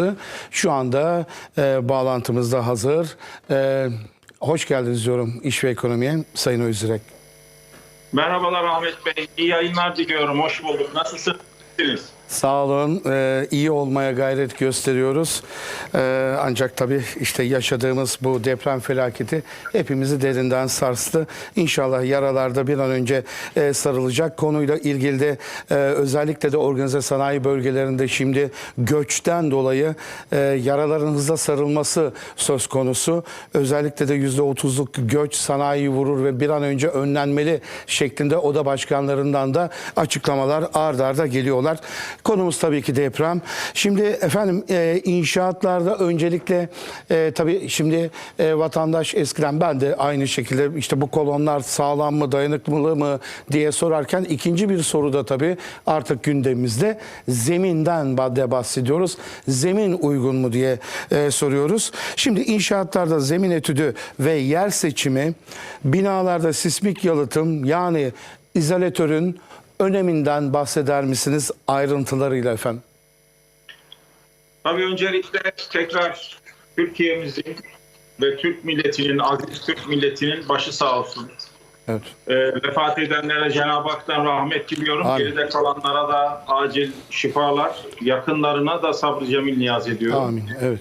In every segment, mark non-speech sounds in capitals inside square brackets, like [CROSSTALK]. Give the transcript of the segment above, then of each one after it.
Bankası şu anda e, bağlantımızda hazır. E, hoş geldiniz diyorum İş ve Ekonomi'ye Sayın Özdirek. Merhabalar Ahmet Bey. İyi yayınlar diliyorum. Hoş bulduk. Nasılsınız? Sağ olun. Ee, iyi olmaya gayret gösteriyoruz. Ee, ancak tabii işte yaşadığımız bu deprem felaketi hepimizi derinden sarstı. İnşallah yaralarda bir an önce e, sarılacak. Konuyla ilgili de e, özellikle de organize sanayi bölgelerinde şimdi göçten dolayı e, yaraların hızla sarılması söz konusu. Özellikle de %30'luk göç sanayiyi vurur ve bir an önce önlenmeli şeklinde oda başkanlarından da açıklamalar ard arda geliyorlar. Konumuz tabii ki deprem. Şimdi efendim e, inşaatlarda öncelikle e, tabii şimdi e, vatandaş eskiden ben de aynı şekilde işte bu kolonlar sağlam mı dayanıklı mı diye sorarken ikinci bir soru da tabii artık gündemimizde zeminden de bahsediyoruz. Zemin uygun mu diye e, soruyoruz. Şimdi inşaatlarda zemin etüdü ve yer seçimi binalarda sismik yalıtım yani izolatörün öneminden bahseder misiniz ayrıntılarıyla efendim? Tabii öncelikle tekrar Türkiye'mizin ve Türk milletinin, aziz Türk milletinin başı sağ olsun. Evet. E, vefat edenlere Cenab-ı Hak'tan rahmet diliyorum. Amin. Geride kalanlara da acil şifalar, yakınlarına da sabrı cemil niyaz ediyorum. Amin. Evet.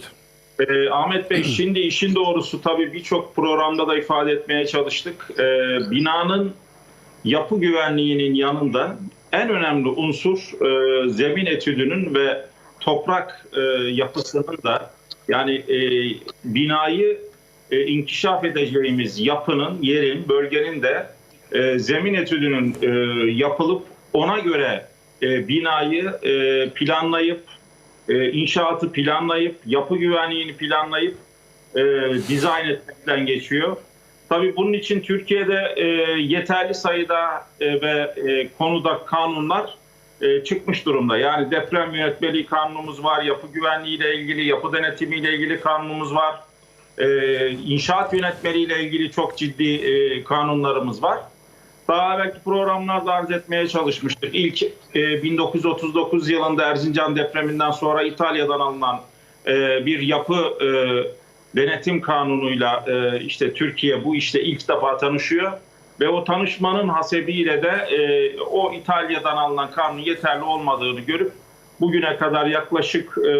Ee, Ahmet Bey şimdi işin doğrusu tabii birçok programda da ifade etmeye çalıştık. Ee, binanın yapı güvenliğinin yanında en önemli unsur e, zemin etüdünün ve toprak e, yapısının da yani e, binayı e, inkişaf edeceğimiz yapının, yerin, bölgenin de e, zemin etüdünün e, yapılıp ona göre e, binayı e, planlayıp e, inşaatı planlayıp, yapı güvenliğini planlayıp e, dizayn etmekten geçiyor. Tabii bunun için Türkiye'de e, yeterli sayıda e, ve e, konuda kanunlar e, çıkmış durumda. Yani deprem yönetmeliği kanunumuz var, yapı güvenliği ile ilgili, yapı denetimi ile ilgili kanunumuz var. E, inşaat yönetmeliği ile ilgili çok ciddi e, kanunlarımız var. Daha belki programlarda arz etmeye çalışmıştık. İlk e, 1939 yılında Erzincan depreminden sonra İtalya'dan alınan e, bir yapı e, denetim kanunuyla e, işte Türkiye bu işte ilk defa tanışıyor. Ve o tanışmanın hasebiyle de e, o İtalya'dan alınan kanun yeterli olmadığını görüp bugüne kadar yaklaşık e,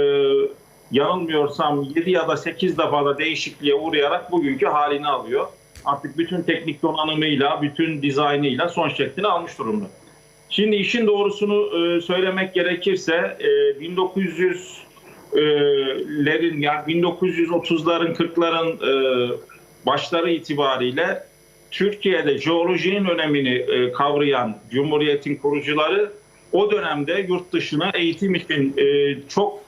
yanılmıyorsam 7 ya da 8 defa da değişikliğe uğrayarak bugünkü halini alıyor artık bütün teknik donanımıyla, bütün dizaynıyla son şeklini almış durumda. Şimdi işin doğrusunu e, söylemek gerekirse e, 1900'lerin yani 1930'ların 40'ların e, başları itibariyle Türkiye'de jeolojinin önemini kavrayan Cumhuriyet'in kurucuları o dönemde yurt dışına eğitim için çok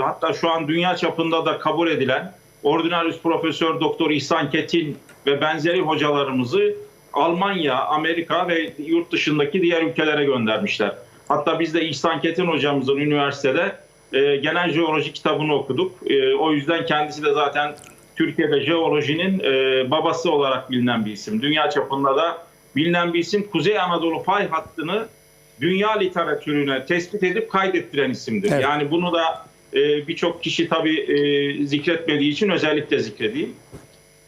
hatta şu an dünya çapında da kabul edilen Ordinarius Profesör Doktor İhsan Ketin ve benzeri hocalarımızı Almanya, Amerika ve yurt dışındaki diğer ülkelere göndermişler. Hatta biz de İhsan Ketin hocamızın üniversitede e, genel jeoloji kitabını okuduk. E, o yüzden kendisi de zaten Türkiye'de jeolojinin e, babası olarak bilinen bir isim. Dünya çapında da bilinen bir isim. Kuzey Anadolu fay hattını dünya literatürüne tespit edip kaydettiren isimdir. Evet. Yani bunu da e, birçok kişi tabii e, zikretmediği için özellikle zikredeyim.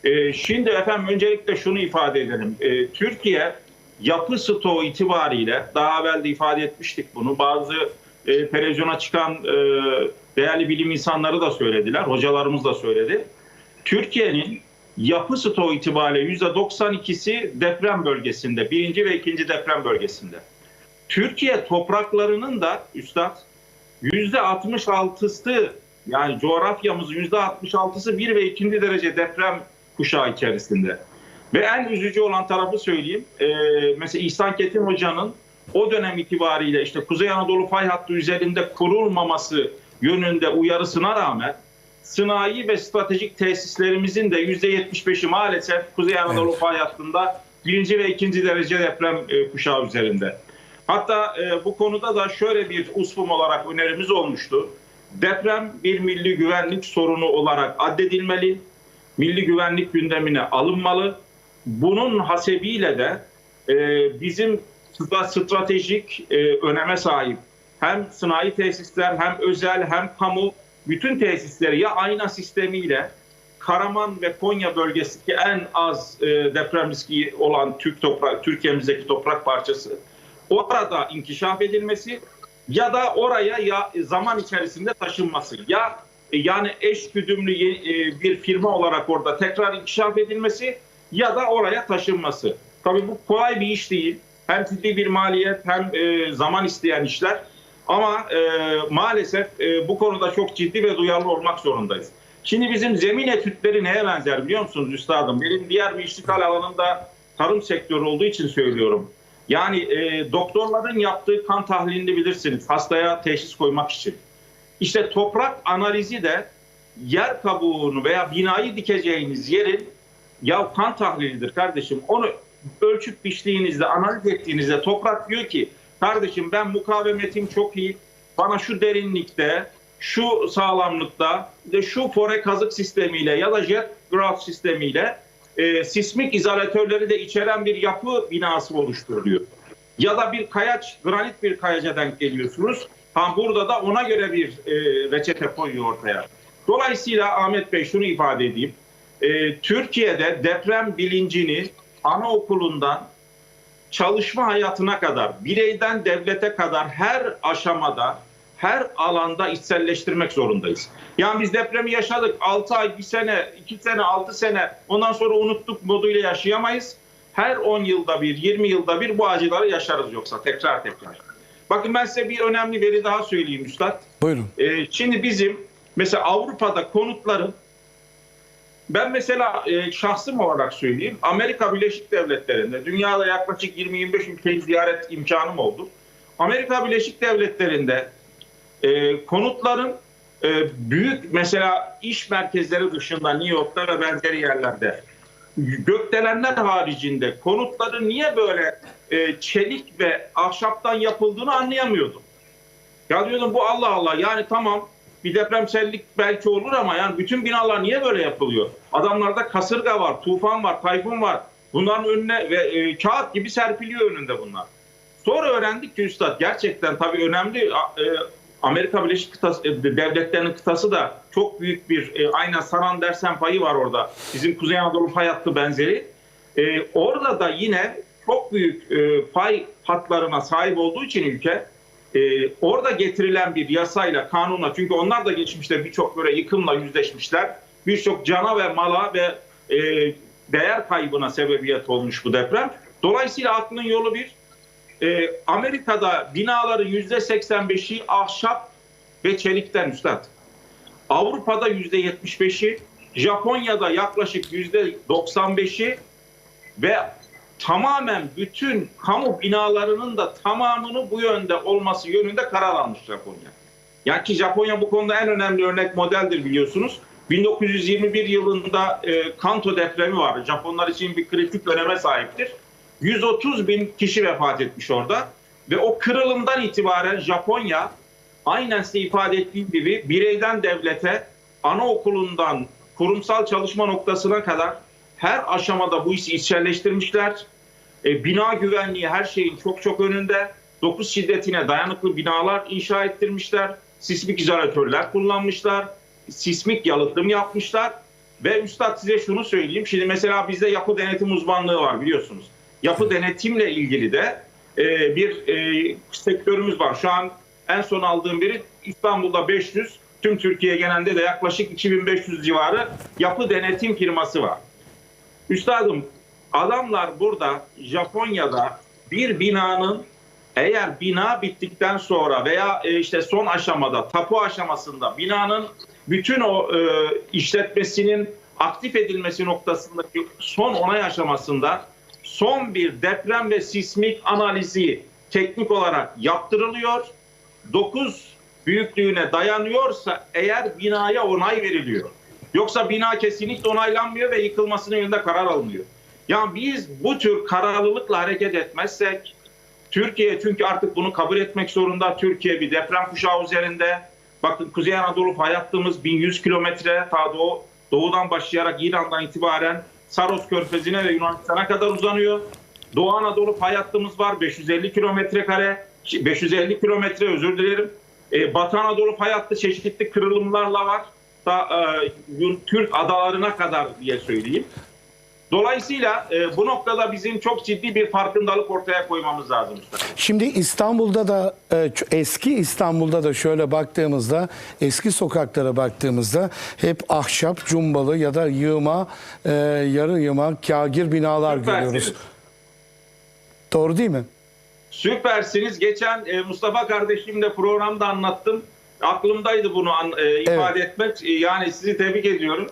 E, şimdi efendim öncelikle şunu ifade edelim. E, Türkiye yapı stoğu itibariyle daha evvel de ifade etmiştik bunu. Bazı e, televizyona çıkan e, değerli bilim insanları da söylediler. Hocalarımız da söyledi. Türkiye'nin yapı stoğu itibariyle %92'si deprem bölgesinde. Birinci ve ikinci deprem bölgesinde. Türkiye topraklarının da üstad %66'sı yani coğrafyamızın %66'sı 1 ve 2. derece deprem kuşağı içerisinde. Ve en üzücü olan tarafı söyleyeyim. Ee, mesela İhsan Ketin Hoca'nın o dönem itibariyle işte Kuzey Anadolu fay hattı üzerinde kurulmaması yönünde uyarısına rağmen sanayi ve stratejik tesislerimizin de %75'i maalesef Kuzey Anadolu Evet. fay hattında birinci ve ikinci derece deprem e, kuşağı üzerinde. Hatta e, bu konuda da şöyle bir usfum olarak önerimiz olmuştu. Deprem bir milli güvenlik sorunu olarak addedilmeli, milli güvenlik gündemine alınmalı. Bunun hasebiyle de e, bizim stratejik e, öneme sahip hem sanayi tesisler hem özel hem kamu bütün tesisleri ya ayna sistemiyle Karaman ve Konya bölgesindeki en az e, deprem riski olan Türk toprak, Türkiye'mizdeki toprak parçası orada inkişaf edilmesi ya da oraya ya zaman içerisinde taşınması ya e, yani eş güdümlü e, bir firma olarak orada tekrar inkişaf edilmesi ya da oraya taşınması. Tabii bu kolay bir iş değil. Hem ciddi bir maliyet hem e, zaman isteyen işler. Ama e, maalesef e, bu konuda çok ciddi ve duyarlı olmak zorundayız. Şimdi bizim zemin etütleri neye benzer biliyor musunuz üstadım? Benim diğer bir iştikal alanında tarım sektörü olduğu için söylüyorum. Yani e, doktorların yaptığı kan tahlilini bilirsiniz hastaya teşhis koymak için. İşte toprak analizi de yer kabuğunu veya binayı dikeceğiniz yerin ya kan tahlilidir kardeşim. Onu ölçüp biçtiğinizde, analiz ettiğinizde toprak diyor ki kardeşim ben mukavemetim çok iyi. Bana şu derinlikte, şu sağlamlıkta, şu fore kazık sistemiyle ya da jet grout sistemiyle e, sismik izolatörleri de içeren bir yapı binası oluşturuluyor. Ya da bir kayaç, granit bir kayaca denk geliyorsunuz. Ha burada da ona göre bir e, reçete koyuyor ortaya. Dolayısıyla Ahmet Bey şunu ifade edeyim. E, Türkiye'de deprem bilincini anaokulundan çalışma hayatına kadar, bireyden devlete kadar her aşamada, her alanda içselleştirmek zorundayız. Yani biz depremi yaşadık 6 ay, 1 sene, 2 sene, 6 sene ondan sonra unuttuk moduyla yaşayamayız. Her 10 yılda bir, 20 yılda bir bu acıları yaşarız yoksa tekrar tekrar. Bakın ben size bir önemli veri daha söyleyeyim Üstad. Buyurun. Ee, şimdi bizim mesela Avrupa'da konutların ben mesela e, şahsım olarak söyleyeyim Amerika Birleşik Devletleri'nde dünyada yaklaşık 20-25 ülkeyi ziyaret imkanım oldu. Amerika Birleşik Devletleri'nde e, konutların e, büyük mesela iş merkezleri dışında New York'ta ve benzeri yerlerde gökdelenler haricinde konutların niye böyle e, çelik ve ahşaptan yapıldığını anlayamıyordum. Ya diyordum bu Allah Allah yani tamam bir depremsellik belki olur ama yani bütün binalar niye böyle yapılıyor? Adamlarda kasırga var, tufan var, tayfun var. Bunların önüne ve e, kağıt gibi serpiliyor önünde bunlar. Sonra öğrendik ki üstad gerçekten tabii önemli e, Amerika Birleşik kıtası, e, Devletleri'nin kıtası da çok büyük bir e, aynen Saran dersen payı var orada. Bizim Kuzey Anadolu fay hattı benzeri. E, orada da yine çok büyük e, fay hatlarına sahip olduğu için ülke e, orada getirilen bir yasayla, kanunla çünkü onlar da geçmişte birçok böyle yıkımla yüzleşmişler. Birçok cana ve mala ve e, değer kaybına sebebiyet olmuş bu deprem. Dolayısıyla aklın yolu bir. E, Amerika'da binaların yüzde 85'i ahşap ve çelikten üstad. Avrupa'da yüzde 75'i, Japonya'da yaklaşık yüzde 95'i ve tamamen bütün kamu binalarının da tamamını bu yönde olması yönünde karar almış Japonya. Yani ki Japonya bu konuda en önemli örnek modeldir biliyorsunuz. 1921 yılında e, Kanto depremi var. Japonlar için bir kritik öneme sahiptir. 130 bin kişi vefat etmiş orada. Ve o kırılımdan itibaren Japonya aynen size ifade ettiğim gibi bireyden devlete, anaokulundan kurumsal çalışma noktasına kadar her aşamada bu işi içselleştirmişler. E, bina güvenliği her şeyin çok çok önünde. 9 şiddetine dayanıklı binalar inşa ettirmişler. Sismik izolatörler kullanmışlar. Sismik yalıtım yapmışlar. Ve üstad size şunu söyleyeyim. Şimdi mesela bizde yapı denetim uzmanlığı var biliyorsunuz. Yapı denetimle ilgili de e, bir e, sektörümüz var. Şu an en son aldığım biri İstanbul'da 500, tüm Türkiye genelinde de yaklaşık 2500 civarı yapı denetim firması var. Üstadım adamlar burada Japonya'da bir binanın eğer bina bittikten sonra veya e, işte son aşamada tapu aşamasında binanın bütün o e, işletmesinin aktif edilmesi noktasındaki son onay aşamasında son bir deprem ve sismik analizi teknik olarak yaptırılıyor. 9 büyüklüğüne dayanıyorsa eğer binaya onay veriliyor. Yoksa bina kesinlikle onaylanmıyor ve yıkılmasının yönünde karar alınıyor. Yani biz bu tür kararlılıkla hareket etmezsek Türkiye çünkü artık bunu kabul etmek zorunda. Türkiye bir deprem kuşağı üzerinde. Bakın Kuzey Anadolu fay hattımız 1100 kilometre ta doğu, doğudan başlayarak İran'dan itibaren Saros Körfezi'ne ve Yunanistan'a kadar uzanıyor. Doğu Anadolu fay var 550 kilometre kare, 550 kilometre özür dilerim. E, Batı Anadolu fay çeşitli kırılımlarla var. Da, e, Türk adalarına kadar diye söyleyeyim. Dolayısıyla e, bu noktada bizim çok ciddi bir farkındalık ortaya koymamız lazım. Şimdi İstanbul'da da e, eski İstanbul'da da şöyle baktığımızda eski sokaklara baktığımızda hep ahşap, cumbalı ya da yığma, e, yarı yığma, kagir binalar görüyoruz. Süpersiniz. Doğru değil mi? Süpersiniz. Geçen e, Mustafa kardeşimle programda anlattım. Aklımdaydı bunu an- e, ifade etmek. E, yani sizi tebrik ediyorum.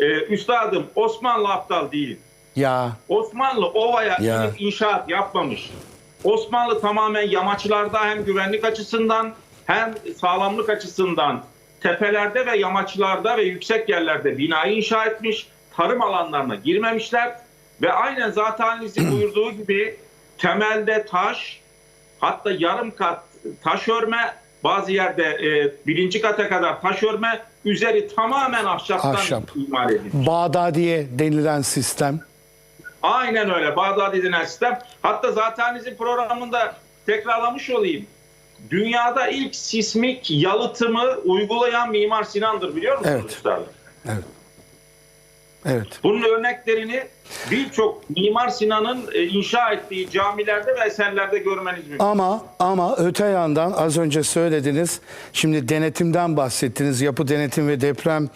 E, üstadım Osmanlı aptal değil. Ya Osmanlı ovaya Ya. inip inşaat yapmamış. Osmanlı tamamen yamaçlarda hem güvenlik açısından hem sağlamlık açısından tepelerde ve yamaçlarda ve yüksek yerlerde binayı inşa etmiş. Tarım alanlarına girmemişler ve aynen zaten [CLEARS THROAT] buyurduğu gibi temelde taş hatta yarım kat taş örme bazı yerde e, birinci kata kadar taş örme üzeri tamamen ahşaptan Ahşap. imal edilmiş. Bağdadiye denilen sistem. Aynen öyle. Bağdadi denen sistem. Hatta zatenizin programında tekrarlamış olayım. Dünyada ilk sismik yalıtımı uygulayan Mimar Sinan'dır biliyor musunuz? Evet. üstadım? Evet. Bunun örneklerini birçok Mimar Sinan'ın e, inşa ettiği camilerde ve eserlerde görmeniz mümkün. Ama ama öte yandan az önce söylediniz. Şimdi denetimden bahsettiniz. Yapı Denetim ve Deprem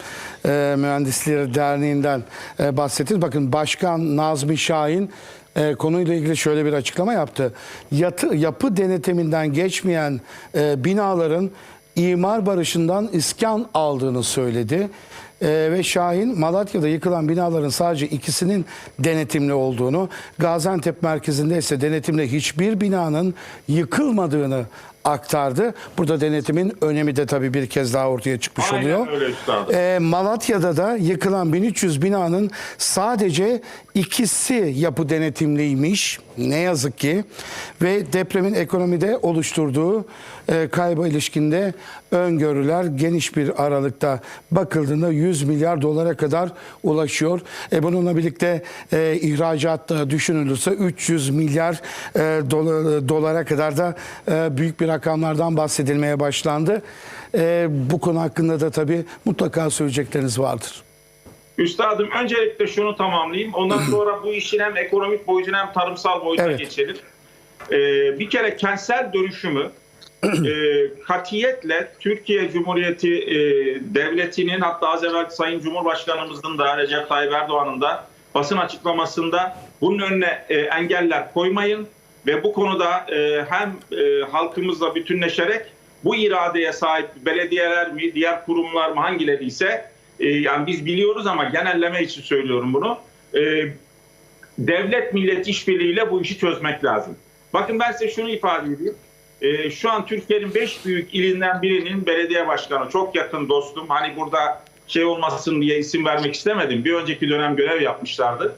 e, Mühendisleri Derneği'nden e, bahsettiniz. Bakın Başkan Nazmi Şahin e, konuyla ilgili şöyle bir açıklama yaptı. Yatı, yapı denetiminden geçmeyen e, binaların imar barışından iskan aldığını söyledi. Ee, ve Şahin Malatya'da yıkılan binaların sadece ikisinin denetimli olduğunu, Gaziantep merkezinde ise denetimle hiçbir binanın yıkılmadığını aktardı. Burada denetimin önemi de tabii bir kez daha ortaya çıkmış Aynen oluyor. öyle üstadım. Ee, Malatya'da da yıkılan 1300 binanın sadece ikisi yapı denetimliymiş. Ne yazık ki. Ve depremin ekonomide oluşturduğu e, kayba ilişkinde öngörüler geniş bir aralıkta bakıldığında 100 milyar dolara kadar ulaşıyor. E, bununla birlikte e, ihracat da düşünülürse 300 milyar e, dola- dolara kadar da e, büyük bir rakamlardan bahsedilmeye başlandı. E, bu konu hakkında da tabii mutlaka söyleyecekleriniz vardır. Üstadım öncelikle şunu tamamlayayım. Ondan [CLEARS THROAT] sonra bu işin hem ekonomik boyutuna hem tarımsal boyutuna Evet. geçelim. Ee, bir kere kentsel dönüşümü e, katiyetle Türkiye Cumhuriyeti e, Devleti'nin hatta az evvel Sayın Cumhurbaşkanımızın da Recep Tayyip Erdoğan'ın da basın açıklamasında bunun önüne e, engeller koymayın ve bu konuda e, hem e, halkımızla bütünleşerek bu iradeye sahip belediyeler mi, diğer kurumlar mı hangileri ise e, yani biz biliyoruz ama genelleme için söylüyorum bunu. E, devlet millet işbirliğiyle bu işi çözmek lazım. Bakın ben size şunu ifade edeyim. Ee, şu an Türkiye'nin beş büyük ilinden birinin belediye başkanı çok yakın dostum. Hani burada şey olmasın diye isim vermek istemedim. Bir önceki dönem görev yapmışlardı.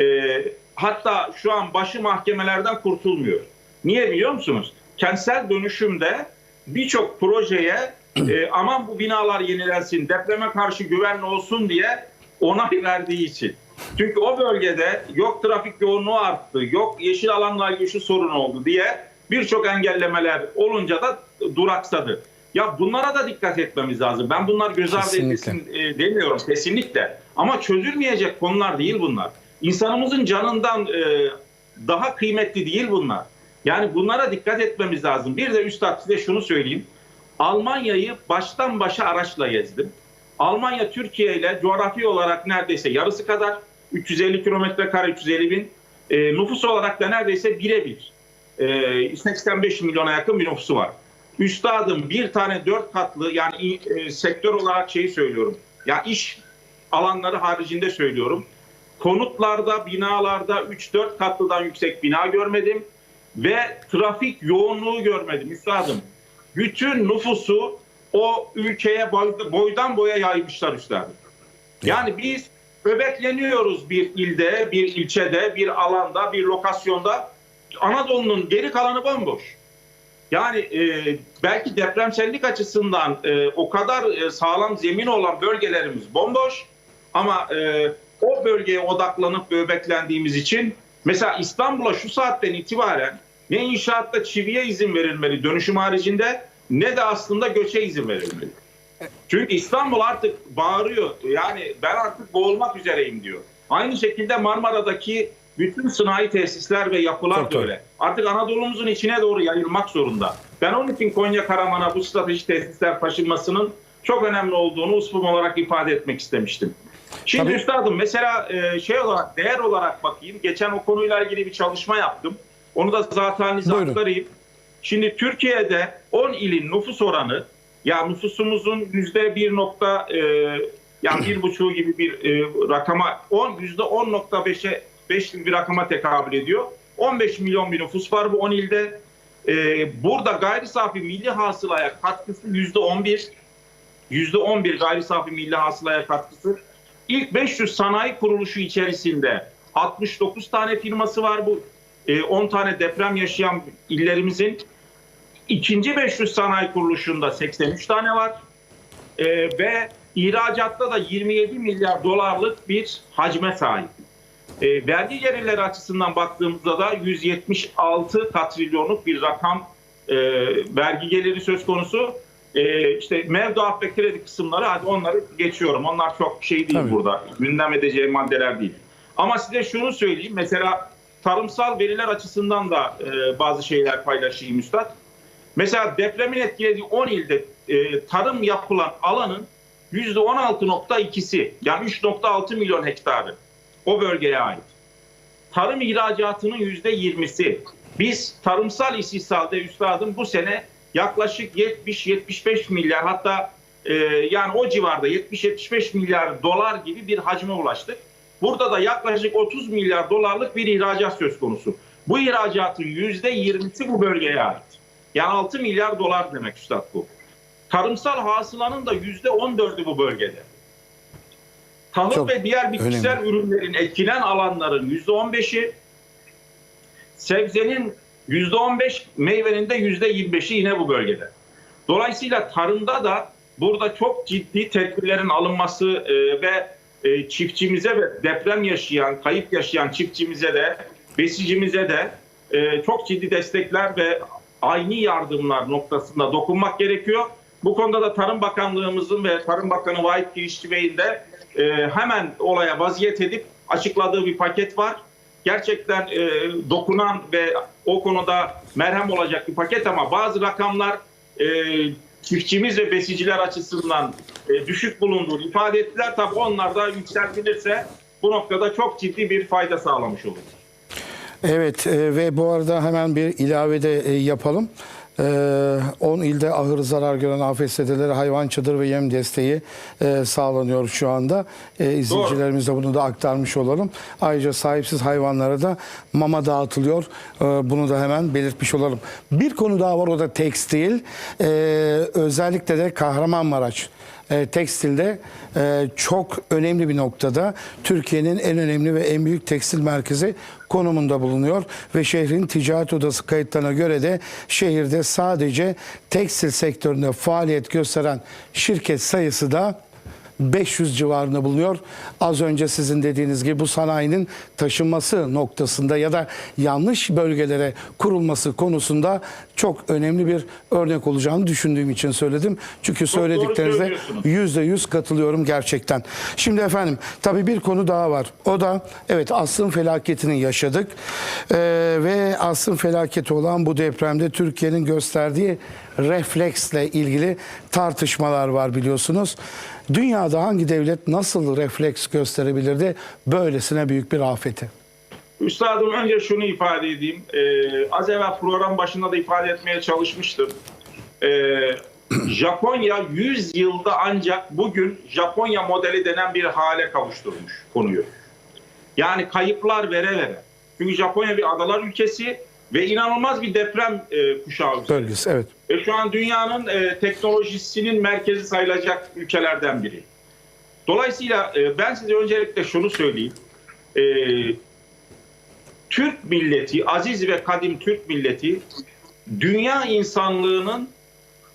Ee, hatta şu an başı mahkemelerden kurtulmuyor. Niye biliyor musunuz? Kentsel dönüşümde birçok projeye e, aman bu binalar yenilensin, depreme karşı güvenli olsun diye onay verdiği için. Çünkü o bölgede yok trafik yoğunluğu arttı, yok yeşil alanla ilgili şu sorun oldu diye birçok engellemeler olunca da duraksadı. Ya bunlara da dikkat etmemiz lazım. Ben bunlar göz ardı edilsin e, demiyorum kesinlikle. Ama çözülmeyecek konular değil bunlar. İnsanımızın canından e, daha kıymetli değil bunlar. Yani bunlara dikkat etmemiz lazım. Bir de üstad size şunu söyleyeyim. Almanya'yı baştan başa araçla gezdim. Almanya Türkiye ile coğrafi olarak neredeyse yarısı kadar 350 kilometre kare 350 bin e, nüfus olarak da neredeyse birebir. E, 85 milyona yakın bir nüfusu var. Üstadım bir tane dört katlı yani e, sektör olarak şeyi söylüyorum. Ya iş alanları haricinde söylüyorum. Konutlarda, binalarda 3-4 katlıdan yüksek bina görmedim ve trafik yoğunluğu görmedim üstadım. Bütün nüfusu o ülkeye boy- boydan boya yaymışlar üstadım. Yani biz öbekleniyoruz bir ilde, bir ilçede, bir alanda, bir lokasyonda. Anadolu'nun geri kalanı bomboş. Yani e, belki depremsellik açısından e, o kadar e, sağlam zemin olan bölgelerimiz bomboş ama e, o bölgeye odaklanıp böbeklendiğimiz için mesela İstanbul'a şu saatten itibaren ne inşaatta çiviye izin verilmeli dönüşüm haricinde ne de aslında göçe izin verilmeli. Çünkü İstanbul artık bağırıyor. Yani ben artık boğulmak üzereyim diyor. Aynı şekilde Marmara'daki bütün sanayi tesisler ve yapılar Çok da öyle. Artık Anadolu'muzun içine doğru yayılmak zorunda. Ben onun için Konya Karaman'a bu strateji tesisler taşınmasının çok önemli olduğunu uspum olarak ifade etmek istemiştim. Şimdi Tabii. üstadım mesela e, şey olarak değer olarak bakayım. Geçen o konuyla ilgili bir çalışma yaptım. Onu da zaten aktarayım. Şimdi Türkiye'de 10 ilin nüfus oranı ya nüfusumuzun yüzde bir nokta e, yani bir buçuğu gibi bir e, rakama 10 yüzde 10.5'e 5 gibi bir rakama tekabül ediyor. 15 milyon bir nüfus var bu 10 ilde. E, burada gayri safi milli hasılaya katkısı yüzde 11. Yüzde 11 gayri safi milli hasılaya katkısı. İlk 500 sanayi kuruluşu içerisinde 69 tane firması var bu. e, 10 tane deprem yaşayan illerimizin. İkinci 500 sanayi kuruluşunda 83 tane var. E, ve ihracatta da 27 milyar dolarlık bir hacme sahip. E, vergi gelirleri açısından baktığımızda da 176 katrilyonluk bir rakam e, vergi geliri söz konusu. E, işte mevduat ve kredi kısımları hadi onları geçiyorum. Onlar çok şey değil Tabii. burada. Gündem edeceği maddeler değil. Ama size şunu söyleyeyim. Mesela tarımsal veriler açısından da e, bazı şeyler paylaşayım üstad. Mesela depremin etkilediği 10 ilde e, tarım yapılan alanın %16.2'si yani 3.6 milyon hektarı o bölgeye ait. Tarım ihracatının %20'si. Biz tarımsal istihsalda üstadım bu sene yaklaşık 70-75 milyar hatta e, yani o civarda 70-75 milyar dolar gibi bir hacme ulaştık. Burada da yaklaşık 30 milyar dolarlık bir ihracat söz konusu. Bu ihracatın %20'si bu bölgeye ait. Yani 6 milyar dolar demek üstad bu. Tarımsal hasılanın da %14'ü bu bölgede. Tahıl Çok ve diğer bitkisel ürünlerin etkilen alanların %15'i, sebzenin %15, meyvenin de %25'i yine bu bölgede. Dolayısıyla tarımda da burada çok ciddi tedbirlerin alınması e, ve e, çiftçimize ve deprem yaşayan, kayıp yaşayan çiftçimize de, besicimize de e, çok ciddi destekler ve aynı yardımlar noktasında dokunmak gerekiyor. Bu konuda da Tarım Bakanlığımızın ve Tarım Bakanı Vahit Girişçi Bey'in de e, hemen olaya vaziyet edip açıkladığı bir paket var. Gerçekten e, dokunan ve o konuda merhem olacak bir paket ama bazı rakamlar e, çiftçimiz ve besiciler açısından e, düşük bulunduğunu ifade ettiler. Tabii onlar da yükseltilirse bu noktada çok ciddi bir fayda sağlamış olur. Evet e, ve bu arada hemen bir ilave de e, yapalım. E, 10 ilde ahır zarar gören AFS'lere hayvan çadır ve yem desteği e, sağlanıyor şu anda. E, izleyicilerimize bunu da aktarmış olalım. Ayrıca sahipsiz hayvanlara da mama dağıtılıyor. E, bunu da hemen belirtmiş olalım. Bir konu daha var o da tekstil. Özellikle de Kahramanmaraş e, tekstilde e, çok önemli bir noktada Türkiye'nin en önemli ve en büyük tekstil merkezi konumunda bulunuyor. Ve şehrin ticaret odası kayıtlarına göre de şehirde sadece tekstil sektöründe faaliyet gösteren şirket sayısı da 500 civarında bulunuyor. Az önce sizin dediğiniz gibi bu sanayinin taşınması noktasında ya da yanlış bölgelere kurulması konusunda çok önemli bir örnek olacağını düşündüğüm için söyledim. Çünkü söylediklerinize yüzde yüz katılıyorum gerçekten. Şimdi efendim tabii bir konu daha var. O da evet asrın felaketini yaşadık. Ee, ve asrın felaketi olan bu depremde Türkiye'nin gösterdiği refleksle ilgili tartışmalar var biliyorsunuz. Dünyada hangi devlet nasıl refleks gösterebilirdi böylesine büyük bir afeti? Üstadım önce şunu ifade edeyim. Ee, az evvel program başında da ifade etmeye çalışmıştım. Ee, Japonya 100 yılda ancak bugün Japonya modeli denen bir hale kavuşturmuş konuyu. Yani kayıplar vere vere. Çünkü Japonya bir adalar ülkesi ve inanılmaz bir deprem e, kuşağı. Bölgesi evet. Ve şu an dünyanın e, teknolojisinin merkezi sayılacak ülkelerden biri. Dolayısıyla e, ben size öncelikle şunu söyleyeyim. E, Türk milleti, aziz ve kadim Türk milleti dünya insanlığının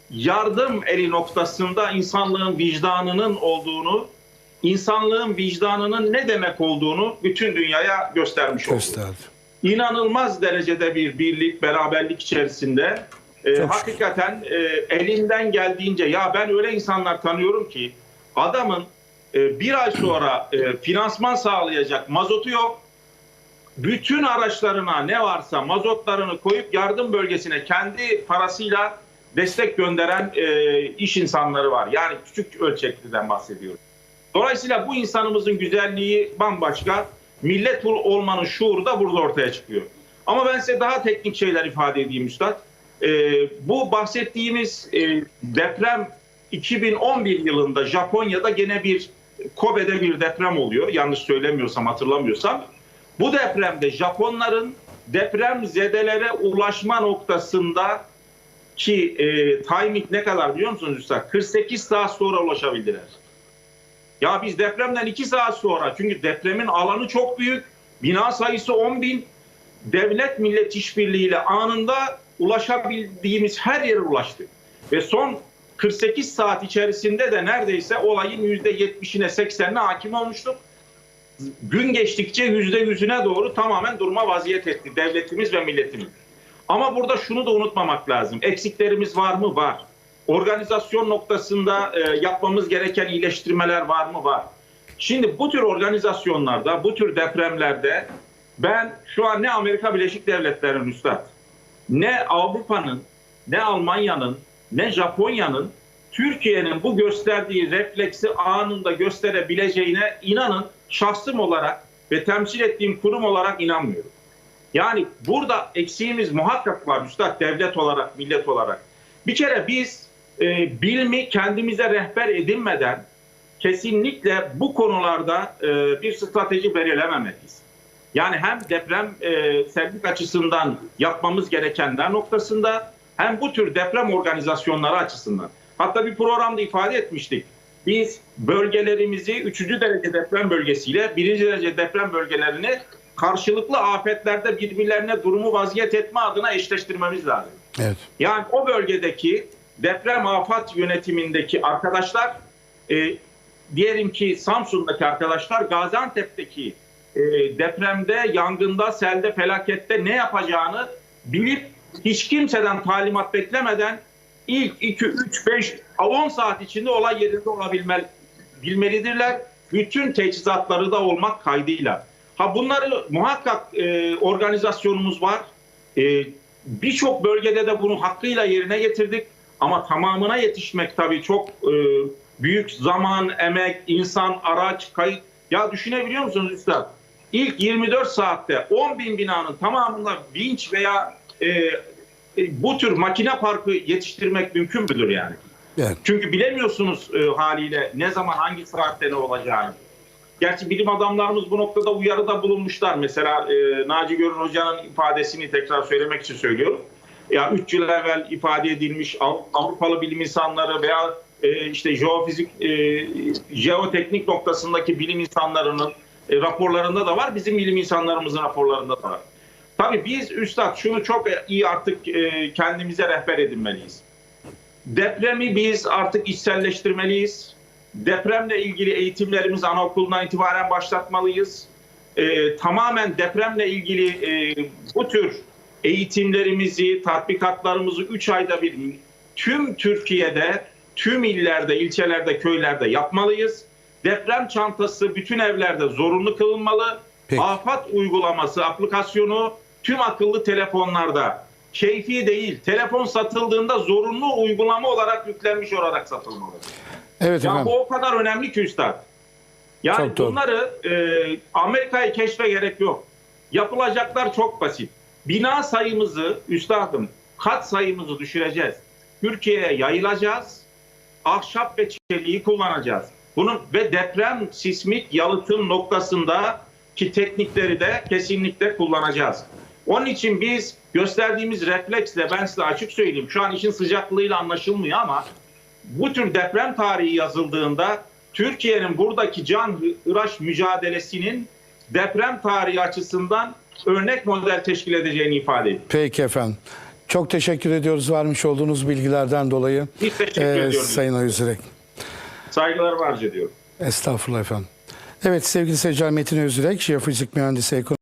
yardım eli noktasında insanlığın vicdanının olduğunu, insanlığın vicdanının ne demek olduğunu bütün dünyaya göstermiş oldu Gösterdi. İnanılmaz derecede bir birlik, beraberlik içerisinde e, Çok hakikaten e, elinden geldiğince ya ben öyle insanlar tanıyorum ki adamın e, bir ay sonra e, finansman sağlayacak mazotu yok. Bütün araçlarına ne varsa mazotlarını koyup yardım bölgesine kendi parasıyla destek gönderen e, iş insanları var. Yani küçük ölçekliden bahsediyorum. Dolayısıyla bu insanımızın güzelliği bambaşka. Millet olmanın şuuru da burada ortaya çıkıyor. Ama ben size daha teknik şeyler ifade edeyim Üstad. Ee, bu bahsettiğimiz e, deprem 2011 yılında Japonya'da gene bir Kobe'de bir deprem oluyor. Yanlış söylemiyorsam, hatırlamıyorsam. Bu depremde Japonların deprem zedelere ulaşma noktasında ki e, timing ne kadar biliyor musunuz Üstad? 48 saat sonra ulaşabildiler. Ya biz depremden 2 saat sonra çünkü depremin alanı çok büyük. Bina sayısı 10 bin. Devlet millet işbirliğiyle anında ulaşabildiğimiz her yere ulaştık. Ve son 48 saat içerisinde de neredeyse olayın %70'ine 80'ine hakim olmuştuk. Gün geçtikçe %100'üne doğru tamamen durma vaziyet etti devletimiz ve milletimiz. Ama burada şunu da unutmamak lazım. Eksiklerimiz var mı? Var. Organizasyon noktasında e, yapmamız gereken iyileştirmeler var mı? Var. Şimdi bu tür organizasyonlarda, bu tür depremlerde ben şu an ne Amerika Birleşik Devletleri'nin üstad, ne Avrupa'nın, ne Almanya'nın, ne Japonya'nın Türkiye'nin bu gösterdiği refleksi anında gösterebileceğine inanın şahsım olarak ve temsil ettiğim kurum olarak inanmıyorum. Yani burada eksiğimiz muhakkak var üstad devlet olarak, millet olarak. Bir kere biz e, bilimi kendimize rehber edinmeden kesinlikle bu konularda e, bir strateji belirlememeliyiz. Yani hem deprem e, servis açısından yapmamız gerekenler noktasında hem bu tür deprem organizasyonları açısından. Hatta bir programda ifade etmiştik. Biz bölgelerimizi 3. derece deprem bölgesiyle 1. derece deprem bölgelerini karşılıklı afetlerde birbirlerine durumu vaziyet etme adına eşleştirmemiz lazım. Evet. Yani o bölgedeki deprem afet yönetimindeki arkadaşlar, e, diyelim ki Samsun'daki arkadaşlar, Gaziantep'teki e, depremde, yangında, selde, felakette ne yapacağını bilip hiç kimseden talimat beklemeden ilk 2, 3, 5, 10 saat içinde olay yerinde olabilmeli, bilmelidirler. Bütün teçhizatları da olmak kaydıyla. Ha bunları muhakkak e, organizasyonumuz var. E, Birçok bölgede de bunu hakkıyla yerine getirdik. Ama tamamına yetişmek tabii çok e, büyük zaman, emek, insan, araç, kayıt. Ya düşünebiliyor musunuz Üstad? İlk 24 saatte 10 bin binanın tamamında vinç veya e, e, bu tür makine parkı yetiştirmek mümkün müdür yani? Evet. Çünkü bilemiyorsunuz e, haliyle ne zaman hangi saatte ne olacağını. Gerçi bilim adamlarımız bu noktada uyarıda bulunmuşlar. Mesela e, Naci Görün Hoca'nın ifadesini tekrar söylemek için söylüyorum. Ya 3 yıl evvel ifade edilmiş Av- Avrupalı bilim insanları veya e, işte jeofizik, e, jeoteknik noktasındaki bilim insanlarının e, raporlarında da var. Bizim bilim insanlarımızın raporlarında da var. Tabii biz üstad şunu çok iyi artık e, kendimize rehber edinmeliyiz. Depremi biz artık içselleştirmeliyiz. Depremle ilgili eğitimlerimizi anaokulundan itibaren başlatmalıyız. Ee, tamamen depremle ilgili e, bu tür eğitimlerimizi, tatbikatlarımızı 3 ayda bir tüm Türkiye'de, tüm illerde, ilçelerde, köylerde yapmalıyız. Deprem çantası bütün evlerde zorunlu kılınmalı. Peki. Afat uygulaması, aplikasyonu tüm akıllı telefonlarda keyfi değil, telefon satıldığında zorunlu uygulama olarak yüklenmiş olarak satılmalı. Evet Ya efendim. bu o kadar önemli ki üstad. Yani Çok doğru. bunları e, Amerika'yı keşfe gerek yok. Yapılacaklar çok basit. Bina sayımızı üstadım kat sayımızı düşüreceğiz. Türkiye'ye yayılacağız. Ahşap ve çeliği kullanacağız. Bunun ve deprem sismik yalıtım noktasında ki teknikleri de kesinlikle kullanacağız. Onun için biz gösterdiğimiz refleksle ben size açık söyleyeyim. Şu an işin sıcaklığıyla anlaşılmıyor ama bu tür deprem tarihi yazıldığında Türkiye'nin buradaki can hıraş mücadelesinin deprem tarihi açısından örnek model teşkil edeceğini ifade ediyor. Peki efendim. Çok teşekkür ediyoruz vermiş olduğunuz bilgilerden dolayı. Biz teşekkür Ee, ediyoruz. Sayın Özürek. Saygılarımı arz ediyorum. Estağfurullah efendim. Evet sevgili seyirciler Metin Özürek, jeofizik mühendisi ekonomi